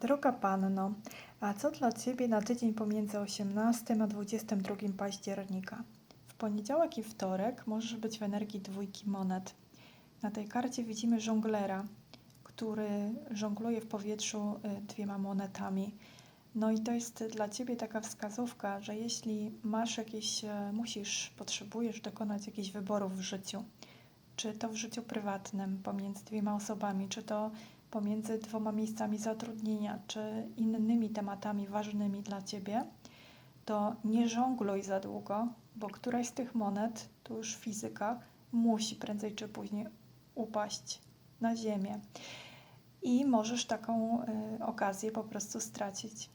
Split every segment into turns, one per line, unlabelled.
Droga Panno, a co dla Ciebie na tydzień pomiędzy 18 a 22 października? W poniedziałek i wtorek możesz być w energii dwójki monet. Na tej karcie widzimy żonglera, który żongluje w powietrzu y, dwiema monetami. No i to jest dla Ciebie taka wskazówka, że jeśli masz jakieś, e, musisz, potrzebujesz dokonać jakichś wyborów w życiu, czy to w życiu prywatnym pomiędzy dwiema osobami, czy to pomiędzy dwoma miejscami zatrudnienia, czy innymi tematami ważnymi dla Ciebie, to nie żongluj za długo, bo któraś z tych monet, tu już fizyka, musi prędzej czy później upaść na ziemię. I możesz taką y, okazję po prostu stracić.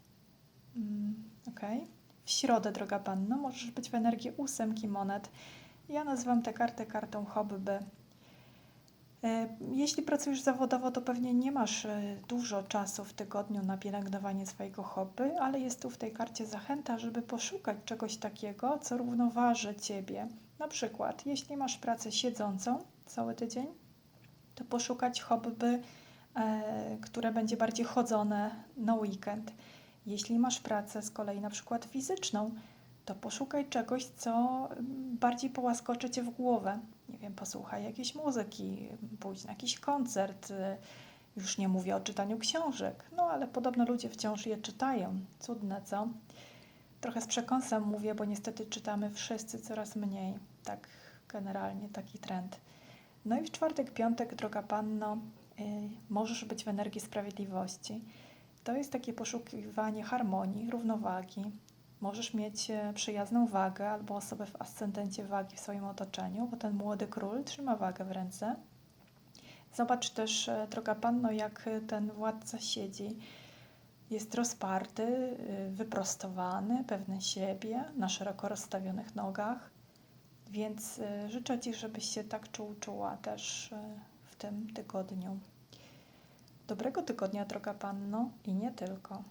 Mm, ok. W środę, droga panno, możesz być w energii ósemki monet. Ja nazywam tę kartę kartą hobby. E, Jeśli pracujesz zawodowo, to pewnie nie masz e, dużo czasu w tygodniu na pielęgnowanie swojego hobby, ale jest tu w tej karcie zachęta, żeby poszukać czegoś takiego, co równoważy ciebie. Na przykład, jeśli masz pracę siedzącą cały tydzień, to poszukać hobby, e, które będzie bardziej chodzone na weekend. Jeśli masz pracę z kolei na przykład fizyczną, to poszukaj czegoś, co bardziej połaskoczy cię w głowę. Nie wiem, posłuchaj jakiejś muzyki, pójdź na jakiś koncert. Już nie mówię o czytaniu książek, no ale podobno ludzie wciąż je czytają. Cudne, co? Trochę z przekąsem mówię, bo niestety czytamy wszyscy coraz mniej. Tak generalnie taki trend. No i w czwartek, piątek, droga panno, y, możesz być w energii sprawiedliwości. To jest takie poszukiwanie harmonii, równowagi. Możesz mieć e, przyjazną wagę albo osobę w ascendencie wagi w swoim otoczeniu, bo ten młody król trzyma wagę w ręce. Zobacz też, e, droga panno, jak e, ten władca siedzi. Jest rozparty, wyprostowany, pewny siebie, na szeroko rozstawionych nogach. Więc życzę Ci, żebyś się tak czuł, czuła też w tym tygodniu. Dobrego tygodnia, droga panno, i nie tylko.